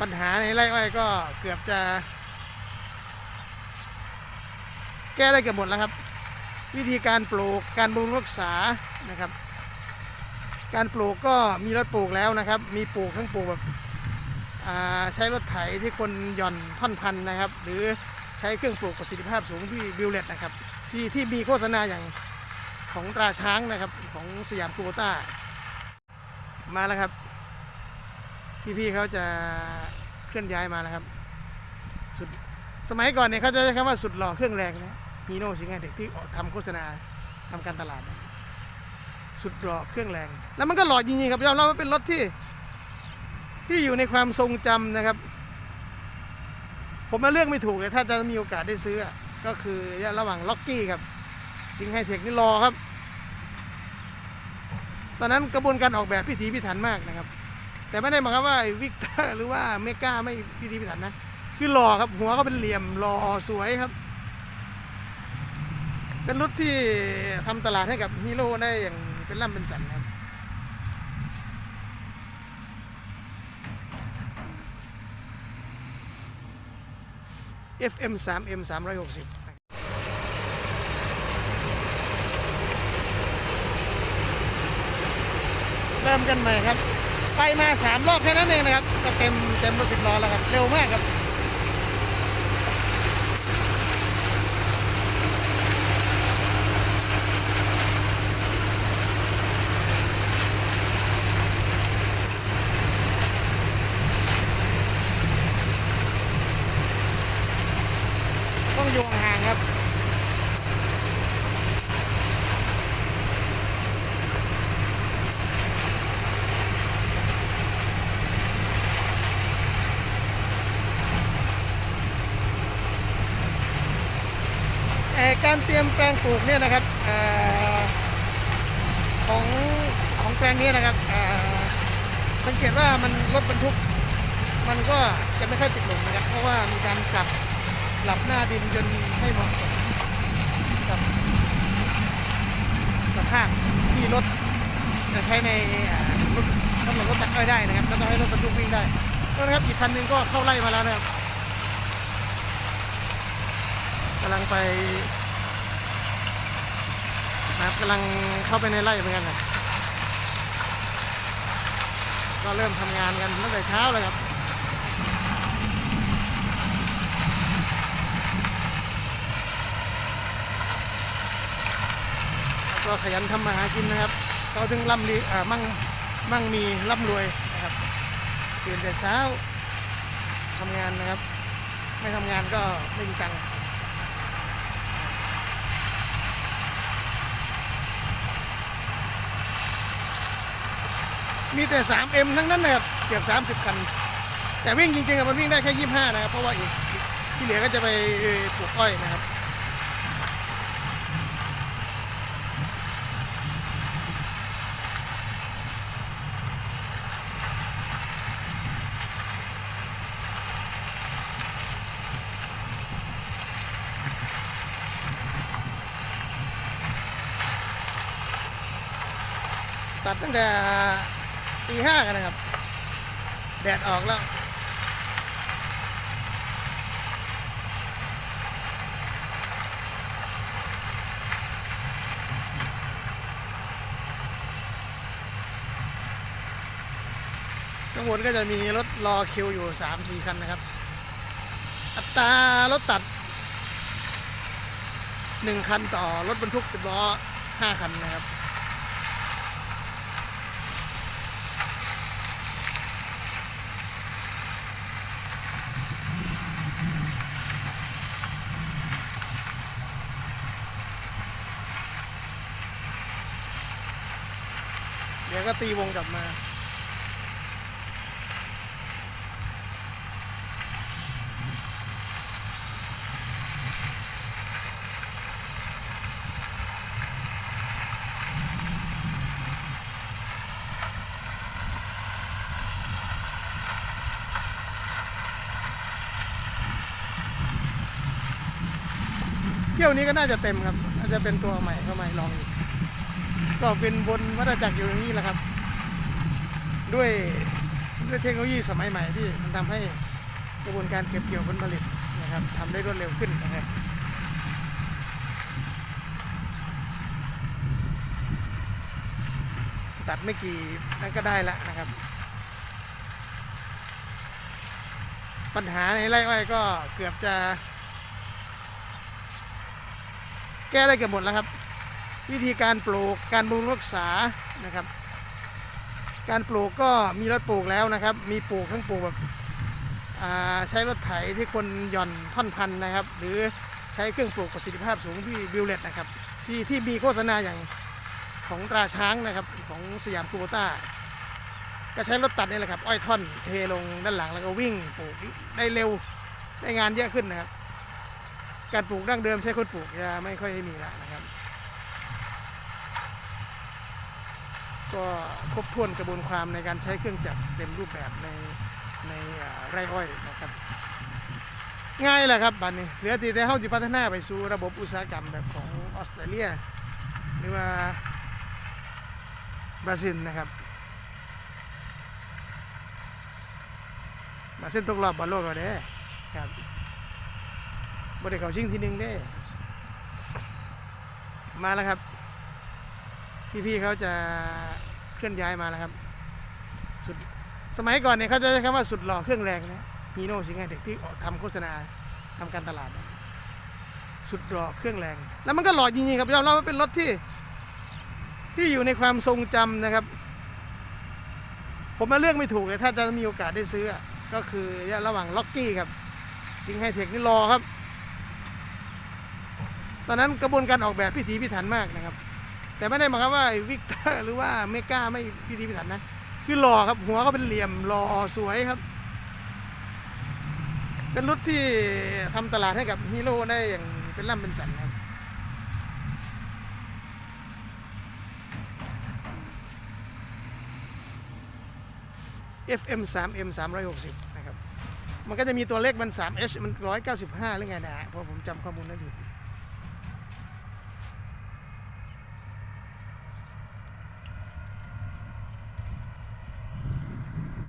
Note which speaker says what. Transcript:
Speaker 1: ปัญหาในไร่อ้อยก็เกือบจะ แก้ได้เกือบหมดแล้วครับ วิธีการปลูกการบำรุงรักษานะครับ การปลูกก็มีรถปลูกแล้วนะครับ มีปลูกทั้งปลูกแบบใช้รถไถที่คนหย่อนท่อนพันนะครับ หรือใช้เครื่องปลูกประสิทธิภาพสูงที่บิวเลตนะครับ ที่ที่มีโฆษณาอย่างของตราช้างนะครับของสยามคูโบต้ามาแล้วครับ พี่ๆเขาจะเคลื่อนย้ายมาแล้วครับสุดสมัยก่อนเนี่ยเขาจะใช้คำว่าสุดหล่อเครื่องแรงนะฮีโน่สิงห์เด็กที่ออกทำโฆษณาทำการตลาดนะสุดหล่อเครื่องแรง แล้วมันก็หล่อจริงๆครับยอมรับว่าเป็นรถที่ ที่อยู่ในความทรงจำนะครับ ผมมาเลือกไม่ถูกเลยถ้าจะมีโอกาสได้ซื้อก็คือระหว่างล็อกกี้กับสิงห์ไฮเทคนี่รอครับ ตอนนั้นกระบวนการออกแบบพิถีพิถันมากนะครับ แต่ไม่ได้หมายความว่าวิกเตอร์หรือว่าเมกาไม่พิถีพิถันนะ คือหล่อครับ หัวก็เป็นเหลี่ยมหล่อสวยครับ เป็นรถที่ทำตลาดให้กับฮีโร่ได้อย่างเป็นล่ำเป็นสันครับ FM 3M 360เริ่มกันใหม่ครับ ไปมาสามรอบแค่นั้นเองนะครับ ก็เต็มเต็มรถสิบล้อแล้วครับ เร็วมากครับ ต้องอยู่ห่างๆครับ เอ่อ การเตรียมแปลงปลูกเนี่ยนะครับอของของแปลงนี้นะครับอ่อสังเกตว่ามันรถบรรทุก มันก็จะไม่ค่อยติดหลุมนะครับ เพราะว่ามีการปรับปรับหน้าดินจนให้เหมาะสมกับสภาพที่รถจะใช้ในรถสำหรับรถตัดอ้อยได้นะครับแล้วก็ให้รถบรรทุกวิ่งได้ก็นะครับอีกคันหนึงก็เข้าไล่มาแล้วนะครับกำลังไป นะครับกำลังเข้าไปในไร่เหมือนกันนะก็เริ่มทำงานกันตั้งแต่เช้าเลยครับก็ขยันทำมาหากินนะครับเขาถึงร่ำรีอ่ามั่งมั่งมีร่ำรวยนะครับตื่นแต่เช้าทำงานนะครับ ไม่ทำงานก็ไม่มีตังค์ มีแต่ 3M ทั้งนั้นนะครับเกือบ30 คัน แต่วิ่งจริงๆมันวิ่งได้แค่ 25 นะครับ เพราะว่าอีกที่เหลือก็จะไปปลูกอ้อยนะครับตัดตั้งแต่ ตีห้ากันนะครับ แดดออกแล้วข้างบนก็จะมีรถรอคิวอยู่ 3-4 คันนะครับ อัตรารถตัด 1 คันต่อรถบรรทุก 10 ล้อ 5 คันนะครับ เดี๋ยวก็ตีวงกลับมา เที่ยวนี้ก็น่าจะเต็มครับอาจจะเป็นตัวใหม่เข้ามาลองอีก ก็เป็นบนวัฏจักรอยู่อย่างนี้แหละครับ ด้วยด้วยเทคโนโลยีสมัยใหม่ที่มันทำให้กระบวนการเก็บเกี่ยวผลผลิตนะครับทำได้รวดเร็วขึ้นนะครับตัดไม่กี่นั่นก็ได้ละนะครับ ปัญหาในไร่อ้อยก็เกือบจะ แก้ได้เกือบหมดแล้วครับ วิธีการปลูกการบำรุงรักษานะครับ การปลูกก็มีรถปลูกแล้วนะครับ มีปลูกทั้งปลูกแบบใช้รถไถที่คนหย่อนท่อนพันนะครับ หรือใช้เครื่องปลูกประสิทธิภาพสูงที่บิวเลตนะครับที่ที่มีโฆษณาอย่างของตราช้างนะครับของสยามคูโบต้า ก็ใช้รถตัดนี่แหละครับ อ้อยท่อนเทลงด้านหลังแล้วก็วิ่งปลูกได้เร็วได้งานเยอะขึ้นนะครับ การปลูกดั้งเดิมใช้คนปลูกจะไม่ค่อยมีและนะครับ ก็ครบถ้วนกระบวนความในการใช้เครื่องจักรเต็มรูปแบบในในไร่อ้อยนะครับ ง่ายแหละครับบัดนี้เหลือตีแต่เฮาจะพัฒนาไปสู่ระบบอุตสาหกรรมแบบของออสเตรเลีย หรือว่าบราซิลนะครับบราซิลตกรอบบอลโลกแล้วเด้ครับบริเขาชิงที่หนึ่งเด้มาแล้วครับ พี่ๆเขาจะ เคลื่อนย้ายมาแล้วครับสุดสมัยก่อนเนี่ยเขาจะใช้คำว่าสุดหล่อเครื่องแรงนะฮีโน่สิงห์เด็กที่ออกทำโฆษณาทำการตลาด สุดหล่อเครื่องแรง แล้วมันก็หล่อจริงๆครับยอมรับว่าเป็นรถที่ ที่อยู่ในความทรงจำนะครับ ผมมาเลือกไม่ถูกเลยถ้าจะมีโอกาสได้ซื้อก็คือระหว่างล็อกกี้ครับสิงห์เทคนี่รอครับ ตอนนั้นกระบวนการออกแบบพิถีพิถันมากนะครับ แต่ไม่ได้หมายความว่าวิกเตอร์หรือว่าเมกาไม่พิถีพิถันนะ คือหล่อครับ หัวก็เป็นเหลี่ยมหล่อสวยครับ เป็นรถที่ทำตลาดให้กับฮีโร่ได้อย่างเป็นล่ำเป็นสันครับ FM 3M 360นะครับ มันก็จะมีตัวเลขมัน 3H มัน195หรือไงนะฮะเพราะผมจำข้อมูลนั้นอยู่